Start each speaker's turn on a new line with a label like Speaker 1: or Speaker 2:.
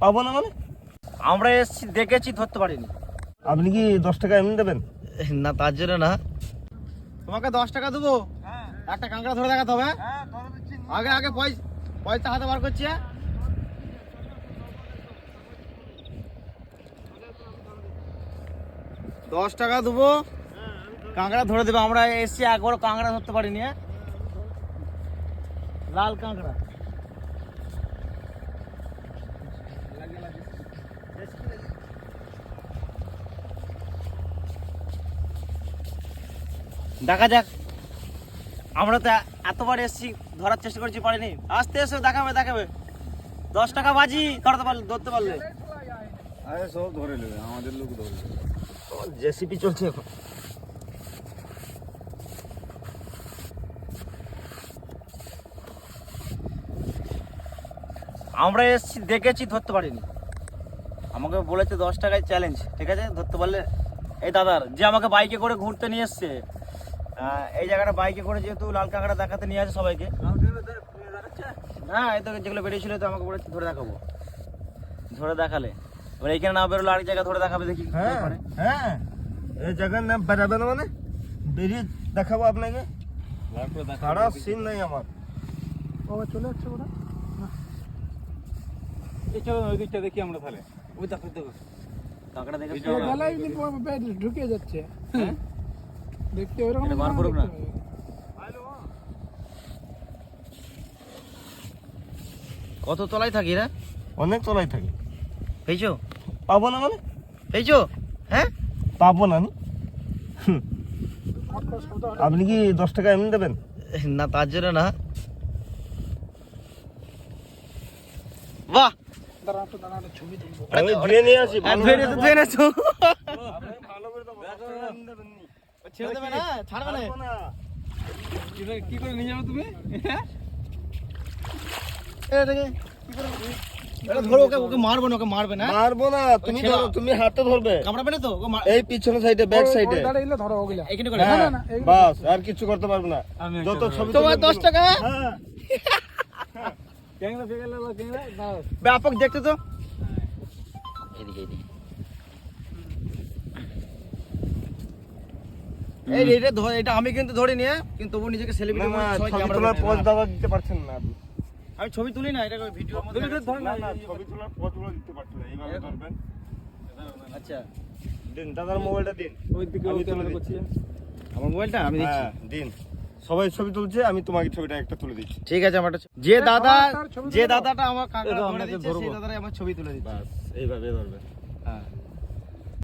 Speaker 1: পাবো না মানে?
Speaker 2: আমরা এসছি দেখেছি ধরতে পারিনি।
Speaker 1: আপনি কি দশ টাকা এমনি দেবেন?
Speaker 2: না তার জন্য না। তোমাকে দশ টাকা দেবো? একটা কাঁকড়া ধরে দেখাতে হবে আগে আগে পয়সা পয়সা হাতে বার করছি হ্যাঁ? দশ টাকা দেবো। কাঁকড়া ধরে দেবে। আমরা এসছি একবারও কাঁকড়া ধরতে পারিনি হ্যাঁ? লাল কাঁকড়া। দেখা যাক। আমরা তো এতবার এসছি ধরার চেষ্টা করছি পারিনি। আস্তে এসে দেখাবে দেখাবে। দশ টাকা বাজি ধরতে পারলে ধরতে পারলে।
Speaker 1: আরে সব ধরে নেবে আমাদের লোক ধরে জেসিপি চলছে এখন।
Speaker 2: আমরা এসছি দেখেছি ধরতে পারিনি। আমাকে বলেছে দশ টাকায় চ্যালেঞ্জ ঠিক আছে? ধরতে পারলে এই দাদার যে আমাকে বাইকে করে ঘুরতে নিয়ে এসছে। এই জায়গাটা বাইকে করে যেহেতু লাল কাঁকড়া দেখাতে নিয়ে আসে সবাইকে। হ্যাঁ এই তো যেগুলো বেরিয়েছিল তো আমাকে বলেছে ধরে দেখাবো। ধরে দেখালে। এবার এইখানে না বেরোলে আরেক জায়গায় ধরে দেখাবে দেখি
Speaker 1: হ্যাঁ। হ্যাঁ এই জায়গার নাম বেরাবে না মানে? বেরিয়ে দেখাবো আপনাকে। সারা সিন নাই আমার।
Speaker 3: চলে যাচ্ছে ওরা
Speaker 4: চলো ওই দিকটা দেখি আমরা তাহলে।
Speaker 2: ওই দেখো দেখো। কাঁকড়া দেখে
Speaker 3: ঢুকে যাচ্ছে। দেখতে ওরকম
Speaker 2: বার করুক না। কত তলায় থাকি রে?
Speaker 1: অনেক তলায় থাকে।
Speaker 2: পেয়েছ?
Speaker 1: পাবো না মানে?
Speaker 2: পেয়েছ? হ্যাঁ?
Speaker 1: পাবো না আমি? আপনি কি দশ টাকা এমনি দেবেন?
Speaker 2: না তার জন্য না। বাহ!
Speaker 3: দাঁড়া একটু দাঁড়া একটা ছবি তুলবো।
Speaker 1: আমি ধুয়ে নিয়ে আসি ভালো
Speaker 2: ধুয়ে নিয়ে-
Speaker 1: ভালো করে
Speaker 2: ছেড়ে দেবে না ছাড়বে না।
Speaker 4: কি করে নিয়ে যাব তুমি?
Speaker 2: এটাকে কি করে এটা ধরো ওকে ওকে মারবে না ওকে মারবে না।
Speaker 1: মারবো না তুমি ধরো তুমি হাতে ধরবে।
Speaker 2: কামড়াবে না তো?
Speaker 1: এই পিছনে সাইডে ব্যাক সাইডে
Speaker 3: ধরো ওগুলা।
Speaker 2: এইখানে করে
Speaker 1: হ্যাঁ
Speaker 3: না,
Speaker 1: বাস আর কিছু করতে পারব না।
Speaker 4: আমি
Speaker 1: যত ছবি
Speaker 2: তোমার
Speaker 1: তুলবেন
Speaker 2: দশ
Speaker 1: তুলুন।
Speaker 2: টাকা?
Speaker 1: হ্যাঁ।
Speaker 4: ক্যাংরা ক্যাংরা
Speaker 2: ব্যাপক দেখতে তো। এদিকে এদিকে এই এটা ধর এটা আমি কিন্তু ধরে নিয়ে কিন্তু তবু নিজেকে সেলিব্রিটি
Speaker 1: না ছবি তোলার পজ দাদা দিতে পারছেন না আপনি।
Speaker 2: আমি ছবি তুলি না এটা ভিডিও
Speaker 4: তো ধরো
Speaker 1: না ছবি তোলার পজগুলো দিতে পারছেন না এইভাবে ধরবেন।
Speaker 2: আচ্ছা।
Speaker 1: দিন দাদার মোবাইলটা দিন।
Speaker 4: ওই দিকে
Speaker 1: আমি
Speaker 4: ওই
Speaker 1: তুলে দিচ্ছি।
Speaker 4: করছি।
Speaker 2: আমার মোবাইলটা? আমি দেখছি
Speaker 1: হ্যাঁ দিন। সবাই ছবি তুলছে আমি তোমাকে ছবিটা একটা তুলে দিচ্ছি।
Speaker 2: ঠিক আছে আমার যে দাদা যে দাদাটা আমার কাকা ধরে দিচ্ছে সেই
Speaker 4: ধরবো।
Speaker 2: দাদারে আমার ছবি তুলে দিচ্ছে।
Speaker 1: বাস এইভাবে ধরবেন
Speaker 2: হ্যাঁ।